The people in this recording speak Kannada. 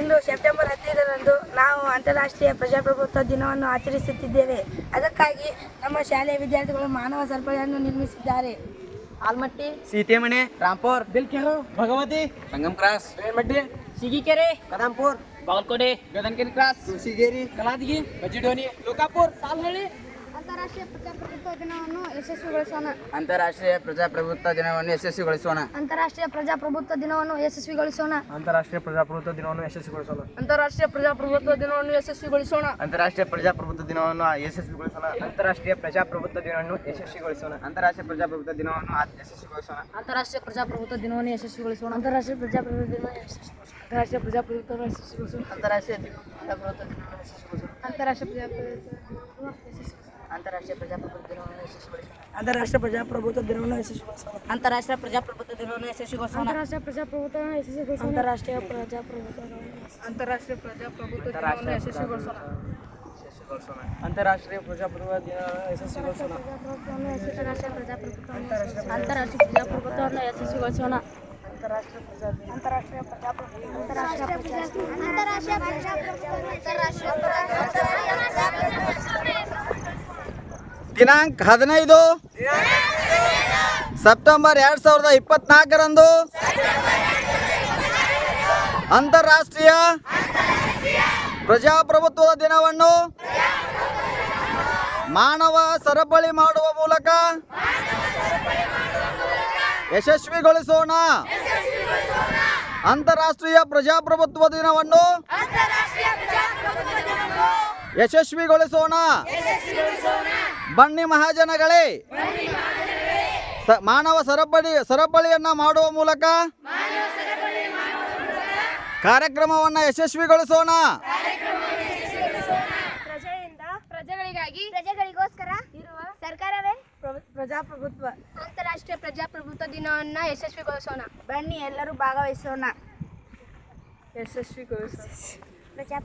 ಇಂದು ಸೆಪ್ಟೆಂಬರ್ ಹದಿನೈದರಂದು ನಾವು ಅಂತಾರಾಷ್ಟ್ರೀಯ ಪ್ರಜಾಪ್ರಭುತ್ವ ದಿನವನ್ನು ಆಚರಿಸುತ್ತಿದ್ದೇವೆ. ಅದಕ್ಕಾಗಿ ನಮ್ಮ ಶಾಲೆಯ ವಿದ್ಯಾರ್ಥಿಗಳು ಮಾನವ ಸರಪಳಿಯನ್ನು ನಿರ್ಮಿಸಿದ್ದಾರೆ. ಆಲ್ಮಟ್ಟಿ ಸೀತೆಮಣೆ ರಾಂಪುರ್ ಬಿಲ್ಕೆರು ಭಗವತಿ ಸಂಗಮ್ ಕ್ರಾಸ್ ಸಿಗಿಕೆರೆ ಕದಂಪುರ್. बागलकोटे कोडे क्रास केन क्लास तुलसी गेरी कला दिए बजडोनी लोकापुर सालहड़ी ಅಂತಾರಾಷ್ಟ್ರೀಯ ಪ್ರಜಾಪ್ರಭುತ್ವ ದಿನವನ್ನು ಯಶಸ್ವಿಗೊಳಿಸೋಣ ಅಂತಾರಾಷ್ಟ್ರೀಯ ಪ್ರಜಾಪ್ರಭುತ್ವ ದಿನವನ್ನು ಯಶಸ್ವಿಗೊಳಿಸೋಣ ಅಂತಾರಾಷ್ಟ್ರೀಯ ಪ್ರಜಾಪ್ರಭುತ್ವ ದಿನವನ್ನು ಯಶಸ್ವಿಗೊಳಿಸೋಣ ಅಂತಾರಾಷ್ಟ್ರೀಯ ಪ್ರಜಾಪ್ರಭುತ್ವ ದಿನವನ್ನು ಯಶಸ್ವಿಗೊಳಿಸೋಣ ಅಂತಾರಾಷ್ಟ್ರೀಯ ಪ್ರಜಾಪ್ರಭುತ್ವ ದಿನವನ್ನು ಯಶಸ್ವಿಗೊಳಿಸೋಣ ಅಂತಾರಾಷ್ಟ್ರೀಯ ಪ್ರಜಾಪ್ರಭುತ್ವ ದಿನವನ್ನು ಯಶಸ್ವಿಗೊಳಿಸೋಣ ಅಂತಾರಾಷ್ಟ್ರೀಯ ಪ್ರಜಾಪ್ರಭುತ್ವ ದಿನವನ್ನು ಯಶಸ್ವಿಗೊಳಿಸೋಣ ಅಂತಾರಾಷ್ಟ್ರೀಯ ಪ್ರಜಾಪ್ರಭುತ್ವ ದಿನವನ್ನು ಯಶಸ್ವಿಗೊಳಿಸೋಣ ಅಂತಾರಾಷ್ಟ್ರೀಯ ಪ್ರಜಾಪ್ರಭುತ್ವ ದಿನವನ್ನು ಯಶಸ್ವಿಗೊಳಿಸೋಣ ಅಂತಾರಾಷ್ಟ್ರೀಯ ಪ್ರಜಾಪ್ರಭುತ್ವ ದಿನವನ್ನು ಅಂತಾರಾಷ್ಟ್ರೀಯ ಪ್ರಜಾಪ್ರಭುತ್ವ ಯಶಸ್ವಿಗೊಳಿಸೋಣ ಅಂತಾರಾಷ್ಟ್ರೀಯ ಪ್ರಜಾಪ್ರಭುತ್ವ ದಿನವನ್ನು ಯಶಸ್ವಿಗೊಳಿಸೋಣ ಅಂತಾರಾಷ್ಟ್ರೀಯ ಪ್ರಜಾಪ್ರಭುತ್ವ ದಿನವನ್ನು ಯಶಸ್ವಿಗೊಳಿಸೋಣ ಅಂತಾರಾಷ್ಟ್ರೀಯ ಪ್ರಜಾಪ್ರಭುತ್ವ ದಿನವನ್ನು ಯಶಸ್ವಿಗೊಳಿಸೋಣ ಅಂತಾರಾಷ್ಟ್ರೀಯ ಪ್ರಜಾಪ್ರಭುತ್ವ ದಿನವನ್ನು ಯಶಸ್ವಿಗೊಳಿಸೋಣ ಅಂತಾರಾಷ್ಟ್ರೀಯ ಪ್ರಜಾಪ್ರಭುತ್ವ ಅಂತಾರಾಷ್ಟ್ರೀಯ ಪ್ರಜಾಪ್ರಭುತ್ವ ದಿನವನ್ನು ಯಶಸ್ವಿಗೊಳಿಸೋಣ ಅಂತಾರಾಷ್ಟ್ರೀಯ ಪ್ರಜಾಪ್ರಭುತ್ವ ದಿನ ಯಶಸ್ವಿಗೊಳಿಸೋಣ ಅಂತಾರಾಷ್ಟ್ರೀಯ ಪ್ರಜಾಪ್ರಭುತ್ವ ಅಂತಾರಾಷ್ಟ್ರೀಯ ಪ್ರಜಾಪ್ರಭುತ್ವವನ್ನು ಯಶಸ್ವಿಗೊಳಿಸೋಣ ಅಂತಾರಾಷ್ಟ್ರೀಯ ಪ್ರಜಾಪ್ರಭುತ್ವ ಅಂತಾರಾಷ್ಟ್ರೀಯ ದಿನಾಂಕ ಹದಿನೈದು. ಸೆಪ್ಟೆಂಬರ್ ಎರಡು ಸಾವಿರದ ಇಪ್ಪತ್ನಾಲ್ಕರಂದು. ಅಂತಾರಾಷ್ಟ್ರೀಯ ಪ್ರಜಾಪ್ರಭುತ್ವದ ದಿನವನ್ನು ಮಾನವ ಸರಪಳಿ ಮಾಡುವ ಮೂಲಕ ಯಶಸ್ವಿಗೊಳಿಸೋಣ. ಅಂತಾರಾಷ್ಟ್ರೀಯ ಪ್ರಜಾಪ್ರಭುತ್ವ ದಿನವನ್ನು ಯಶಸ್ವಿಗೊಳಿಸೋಣ. ಬನ್ನಿ ಮಹಾಜನಗಳೇ. ಸ- ಮಾನವ ಸರಪಳಿ ಸರಪಳಿಯನ್ನ ಮಾಡುವ ಮೂಲಕ ಕಾರ್ಯಕ್ರಮವನ್ನು ಯಶಸ್ವಿಗೊಳಿಸೋಣ. ಪ್ರಜೆಯಿಂದ ಪ್ರಜೆಗಳಿಗಾಗಿ ಪ್ರಜೆಗಳಿಗೋಸ್ಕರ ಇರುವ ಸರ್ಕಾರವೇ ಪ್ರಜಾಪ್ರಭುತ್ವ. ಅಂತಾರಾಷ್ಟ್ರೀಯ ಪ್ರಜಾಪ್ರಭುತ್ವ ದಿನವನ್ನು ಯಶಸ್ವಿಗೊಳಿಸೋಣ. ಬನ್ನಿ ಎಲ್ಲರೂ ಭಾಗವಹಿಸೋಣ. ಯಶಸ್ವಿಗೊಳಿಸೋಣ. ಪ್ರಜಾ